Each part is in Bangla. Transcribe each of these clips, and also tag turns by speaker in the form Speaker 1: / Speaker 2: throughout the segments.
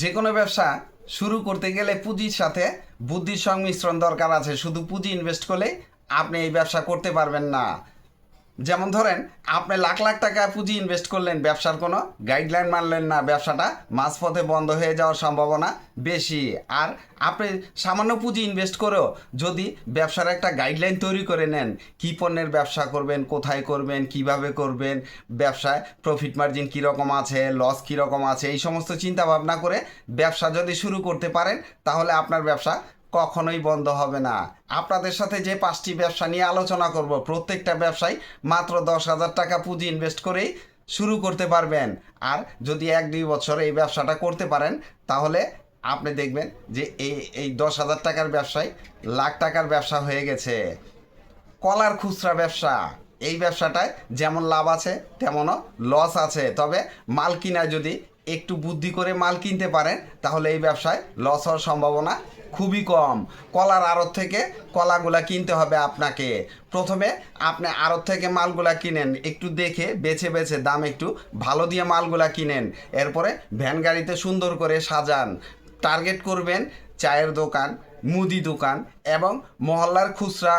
Speaker 1: যে কোনো ব্যবসা শুরু করতে গেলে পুঁজির সাথে বুদ্ধির সংমিশ্রণ দরকার আছে। শুধু পুঁজি ইনভেস্ট করলে আপনি এই ব্যবসা করতে পারবেন না। যেমন ধরেন, আপনি লাখ লাখ টাকা পুঁজি ইনভেস্ট করলেন ব্যবসার কোনো গাইডলাইন মানলেন না ব্যবসাটা, মাঝপথে বন্ধ হয়ে যাওয়ার সম্ভাবনা বেশি। আর আপনি সামান্য পুঁজি ইনভেস্ট করেও যদি ব্যবসার একটা গাইডলাইন তৈরি করে নেন, কী পণ্যের ব্যবসা করবেন, কোথায় করবেন, কীভাবে করবেন, ব্যবসায় প্রফিট মার্জিন কীরকম আছে লস কীরকম আছে, এই সমস্ত চিন্তা ভাবনা করে ব্যবসা যদি শুরু করতে পারেন, তাহলে আপনার ব্যবসা কখনোই বন্ধ হবে না। আপনাদের সাথে যে পাঁচটি ব্যবসা নিয়ে আলোচনা করব, প্রত্যেকটা ব্যবসায় মাত্র দশ হাজার টাকা পুঁজি ইনভেস্ট করেই শুরু করতে পারবেন। আর যদি এক দুই বছর এই ব্যবসাটা করতে পারেন, তাহলে আপনি দেখবেন যে এই এই দশ হাজার টাকার ব্যবসায় লাখ টাকার ব্যবসা হয়ে গেছে। কলার খুচরা ব্যবসা, এই ব্যবসাটায় যেমন লাভ আছে, তেমনও লস আছে। তবে মাল কিনায় যদি একটু বুদ্ধি করে মাল কিনতে পারেন, তাহলে এই ব্যবসায় লস হওয়ার সম্ভাবনা খুবই কম। কলার আড়ত থেকে কলাগুলা কিনতে হবে আপনাকে। প্রথমে আপনি আড়ত থেকে মালগুলা কিনেন, একটু দেখে বেছে বেছে দাম একটু ভালো দিয়ে মালগুলা কিনেন। এরপরে ভ্যান গাড়িতে সুন্দর করে সাজান। টার্গেট করবেন চায়ের দোকান, মুদি দোকান এবং মহল্লার খুচরা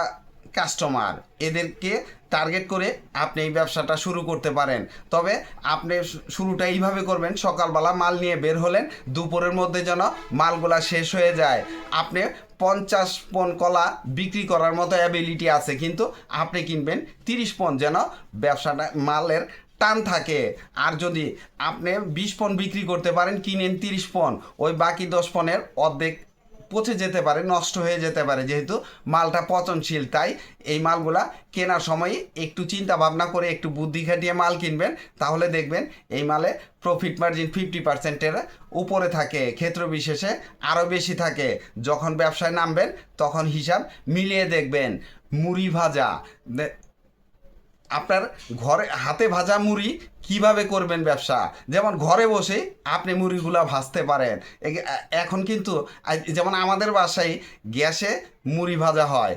Speaker 1: কাস্টমার এদেরকে টার্গেট করে আপনি এই ব্যবসাটা শুরু করতে পারেন। তবে আপনি শুরুটা এইভাবে করবেন, সকালবেলা মাল নিয়ে বের হলেন, দুপুরের মধ্যে যেন মালগুলা শেষ হয়ে যায়। আপনি পঞ্চাশ পন কলা বিক্রি করার মতো অ্যাবিলিটি আছে, কিন্তু আপনি কিনবেন তিরিশ পন যেন ব্যবসাটা, মালের টান থাকে। আর যদি আপনি বিশ পন বিক্রি করতে পারেন, কিনেন তিরিশ পন, ওই বাকি দশ পনেরো অর্ধেক পচে যেতে পারে, নষ্ট হয়ে যেতে পারে, যেহেতু মালটা পচনশীল। তাই এই মালগুলা কেনার সময় একটু চিন্তা ভাবনা করে, একটু বুদ্ধি খাটিয়ে মাল কিনবেন। তাহলে দেখবেন এই মালে প্রফিট মার্জিন ফিফটি পার্সেন্টের উপরে থাকে, ক্ষেত্র বিশেষে আরও বেশি থাকে। যখন ব্যবসায় নামবেন, তখন হিসাব মিলিয়ে দেখবেন। মুড়ি ভাজা আপনার ঘরে হাতে ভাজা মুড়ি কীভাবে করবেন ব্যবসা? যেমন ঘরে বসে আপনি মুড়িগুলা ভাজতে পারেন। এখন কিন্তু যেমন আমাদের বাসায় গ্যাসে মুড়ি ভাজা হয়।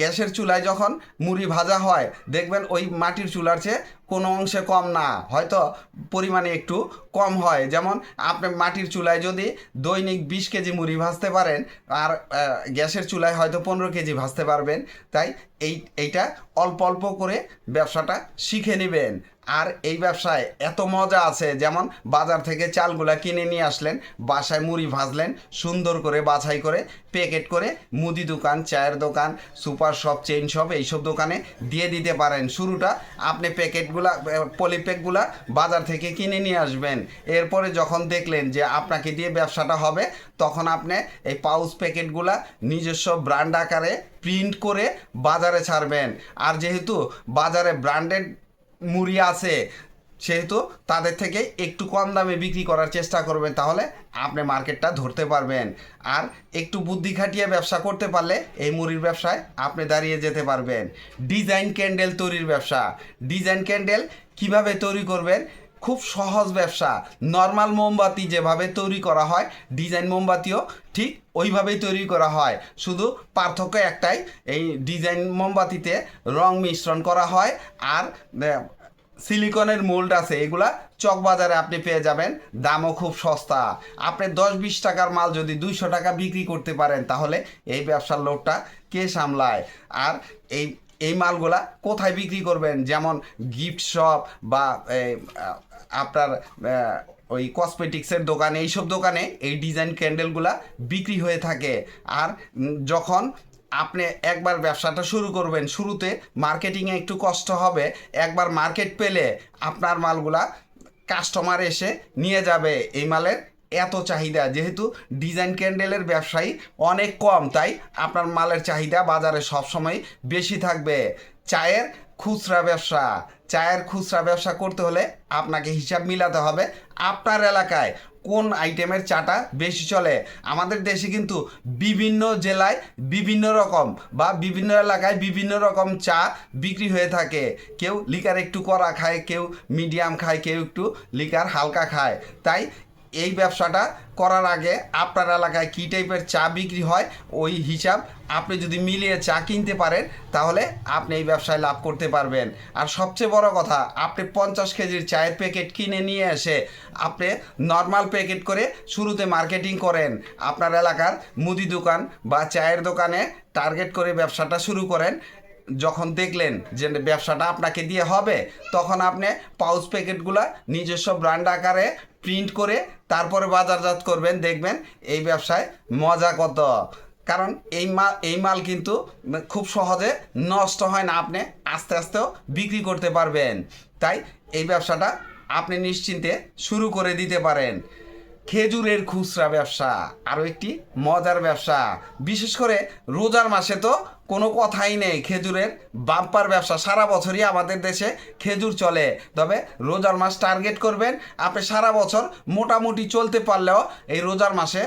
Speaker 1: গ্যাসের চুলায় যখন মুড়ি ভাজা হয়, দেখবেন ওই মাটির চুলার চেয়ে কোনো অংশে কম না। হয়তো পরিমাণে একটু কম হয়। যেমন আপনি মাটির চুলায় যদি দৈনিক বিশ কেজি মুড়ি ভাজতে পারেন, আর গ্যাসের চুলায় হয়তো পনেরো কেজি ভাজতে পারবেন। তাই এই এইটা অল্প অল্প করে ব্যবসাটা শিখে নেবেন। আর এই ব্যবসায় এত মজা আছে, যেমন বাজার থেকে চালগুলা কিনে নিয়ে আসলেন, বাসায় মুড়ি ভাজলেন, সুন্দর করে বাছাই করে, প্যাকেট করে মুদি দোকান, চায়ের দোকান, সুপার শপ, চেইন শপ, এইসব দোকানে দিয়ে দিতে পারেন। শুরুটা আপনি প্যাকেটগুলা পলিপ্যাকগুলা বাজার থেকে কিনে নিয়ে আসবেন। এরপরে যখন দেখলেন যে আপনাকে দিয়ে ব্যবসাটা হবে, তখন আপনি এই পাউচ প্যাকেটগুলা নিজস্ব ব্র্যান্ড আকারে প্রিন্ট করে বাজারে ছাড়বেন। আর যেহেতু বাজারে ব্র্যান্ডেড মুড়ি আছে, সেহেতু তাদের থেকে একটু কম দামে বিক্রি করার চেষ্টা করবেন, তাহলে আপনি মার্কেটটা ধরতে পারবেন। আর একটু বুদ্ধি খাটিয়ে ব্যবসা করতে পারলে এই মুড়ির ব্যবসায় আপনি দাঁড়িয়ে যেতে পারবেন। ডিজাইন ক্যান্ডেল তৈরির ব্যবসা। ডিজাইন ক্যান্ডেল কীভাবে তৈরি করবেন খুব সহজ ব্যবসা। নর্মাল মোমবাতি যেভাবে তৈরি করা হয়, ডিজাইন মোমবাতিও ঠিক ওইভাবেই তৈরি করা হয়। শুধু পার্থক্য একটাই, এই ডিজাইন মোমবাতিতে রং মিশ্রণ করা হয় আর সিলিকনের মোল্ড আছে, এগুলা চক বাজারে আপনি পেয়ে যাবেন, দামও খুব সস্তা। আপনি দশ বিশ টাকার মাল যদি দুইশো টাকা বিক্রি করতে পারেন, তাহলে এই ব্যবসার লোকটা কে সামলায়? আর এই এই মালগুলা কোথায় বিক্রি করবেন? যেমন গিফট শপ বা আপনার ওই কসমেটিক্সের দোকানে, এইসব দোকানে এই ডিজাইন ক্যান্ডেলগুলা বিক্রি হয়ে থাকে। আর যখন আপনি একবার ব্যবসাটা শুরু করবেন, শুরুতে মার্কেটিংয়ে একটু কষ্ট হবে, একবার মার্কেট পেলে আপনার মালগুলা কাস্টমার এসে নিয়ে যাবে এই মালের এত চাহিদা। যেহেতু ডিজাইন ক্যান্ডেলের ব্যবসায়ী অনেক কম, তাই আপনার মালের চাহিদা বাজারে সবসময় বেশি থাকবে। চায়ের খুচরা ব্যবসা। চায়ের খুচরা ব্যবসা করতে হলে আপনাকে হিসাব মিলাতে হবে আপনার এলাকায় কোন আইটেমের চাটা বেশি চলে। আমাদের দেশে কিন্তু বিভিন্ন জেলায় বিভিন্ন রকম বা বিভিন্ন এলাকায় বিভিন্ন রকম চা বিক্রি হয়ে থাকে। কেউ লিকার একটু কড়া খায়, কেউ মিডিয়াম খায়, কেউ একটু লিকার হালকা খায়। তাই এই ব্যবসাটা করার আগে আপনার এলাকায় কী টাইপের চা বিক্রি হয়, ওই হিসাব আপনি যদি মিলিয়ে চা কিনতে পারেন, তাহলে আপনি এই ব্যবসায় লাভ করতে পারবেন। আর সবচেয়ে বড় কথা, আপনি পঞ্চাশ কেজির চায়ের প্যাকেট কিনে নিয়ে এসে আপনি নর্মাল প্যাকেট করে শুরুতে মার্কেটিং করেন। আপনার এলাকার মুদি দোকান বা চায়ের দোকানে টার্গেট করে ব্যবসাটা শুরু করেন। যখন দেখলেন যে ব্যবসাটা আপনাকে দিয়ে হবে, তখন আপনি পাউচ প্যাকেটগুলা নিজস্ব ব্র্যান্ড আকারে প্রিন্ট করে তারপরে বাজারজাত করবেন, দেখবেন এই ব্যবসায় মজা কত। কারণ এই মাল এই মাল কিন্তু খুব সহজে নষ্ট হয় না, আপনি আস্তে আস্তেও বিক্রি করতে পারবেন। তাই এই ব্যবসাটা আপনি নিশ্চিন্তে শুরু করে দিতে পারেন। খেজুরের খুচরা ব্যবসা, আরও একটি মজার ব্যবসা। বিশেষ করে রোজার মাসে তো কোনো কথাই নেই, খেজুরের বাম্পার ব্যবসা। সারা বছরই আমাদের দেশে খেজুর চলে। তবে রোজার মাস টার্গেট করবেন, আপনি সারা বছর মোটামুটি চলতে পারলেও এই রোজার মাসে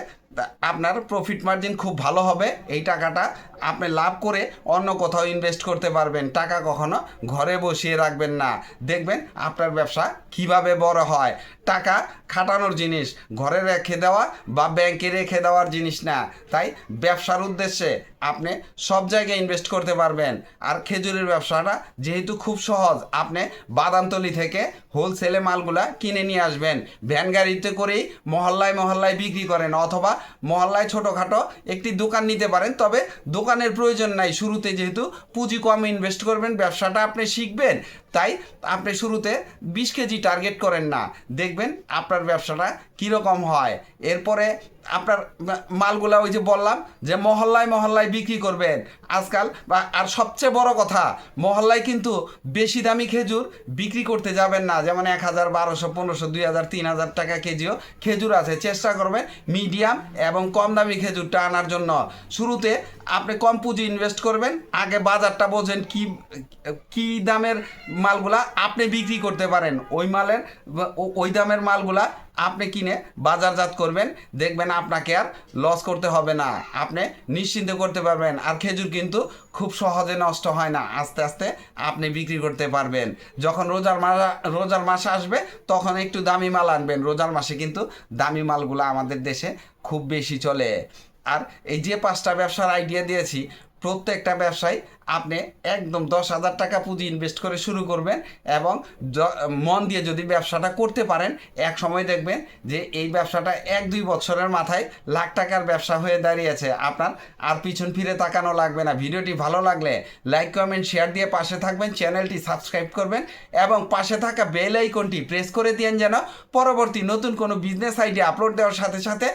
Speaker 1: আপনার প্রফিট মার্জিন খুব ভালো হবে, এই টাকাটা আপনি লাভ করে অন্য কোথাও ইনভেস্ট করতে পারবেন। টাকা কখনো ঘরে বসিয়ে রাখবেন না। দেখবেন আপনার ব্যবসা কীভাবে বড় হয়। টাকা খাটানোর জিনিস, ঘরে রেখে দেওয়া বা ব্যাংকে রেখে দেওয়ার জিনিস না। তাই ব্যবসার উদ্দেশ্যে আপনি সব জায়গায় ইনভেস্ট করতে পারবেন। আর খেজুরের ব্যবসাটা যেহেতু খুব সহজ, আপনি বাদামতলি থেকে হোলসেলে মালগুলা কিনে নিয়ে আসবেন। ভ্যান গাড়িতে করেই মহল্লায় মহল্লায় বিক্রি করেন অথবা মহল্লায় ছোটোখাটো একটি দোকান নিতে পারেন, তবে দোকানের প্রয়োজন নাই। শুরুতে যেহেতু পুঁজি কম ইনভেস্ট করবেন, ব্যবসাটা আপনি শিখবেন। তাই আপনি শুরুতে বিশ কেজি টার্গেট করেন না। দেখবেন আপনার ব্যবসাটা কীরকম হয়। এরপরে আপনার মালগুলা ওই যে বললাম যে মহল্লায় মহল্লায় বিক্রি করবেন। আজকাল বা, আর সবচেয়ে বড় কথা, মহল্লায় কিন্তু বেশি দামি খেজুর বিক্রি করতে যাবেন না। যেমন এক হাজার, বারোশো, পনেরোশো, দুই হাজার, তিন হাজার টাকা কেজিও খেজুর আছে। চেষ্টা করবেন মিডিয়াম এবং কম দামি খেজুরটা আনার জন্য। শুরুতে আপনি কম পুঁজি ইনভেস্ট করবেন। আগে বাজারটা বোঝেন কি কি দামের মালগুলা আপনি বিক্রি করতে পারেন। ওই মালের ওই দামের মালগুলা আপনি কিনে বাজারজাত করবেন। দেখবেন আপনাকে আর লস করতে হবে না। আপনি নিশ্চিন্ত করতে পারবেন। আর খেজুর কিন্তু খুব সহজে নষ্ট হয় না। আস্তে আস্তে আপনি বিক্রি করতে পারবেন। যখন রোজার মাস রোজার মাস আসবে, তখন একটু দামি মাল আনবেন। রোজার মাসে কিন্তু দামি মালগুলো আমাদের দেশে খুব বেশি চলে। আর এই যে পাঁচটা ব্যবসার আইডিয়া দিয়েছি প্রত্যেকটা ব্যবসায় আপনি একদম দশ হাজার টাকা পুঁজি ইনভেস্ট করে শুরু করবেন এবং মন দিয়ে যদি ব্যবসাটা করতে পারেন, এক সময় দেখবেন যে এই ব্যবসাটা এক দুই বছরের মাথায় লাখ টাকার ব্যবসা হয়ে দাঁড়িয়েছে। আপনার আর পিছন ফিরে তাকানো লাগবে না। ভিডিওটি ভালো লাগলে লাইক কমেন্ট শেয়ার দিয়ে পাশে থাকবেন, চ্যানেলটি সাবস্ক্রাইব করবেন এবং পাশে থাকা বেল আইকনটি প্রেস করে দিয়েন যেন পরবর্তী নতুন কোনো বিজনেস আইডিয়া আপলোড দেওয়ার সাথে সাথে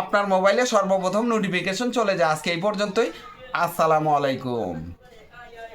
Speaker 1: আপনার মোবাইলে সর্বপ্রথম নোটিফিকেশন চলে যায়। আজকে এই পর্যন্তই। আসসালামু আলাইকুম।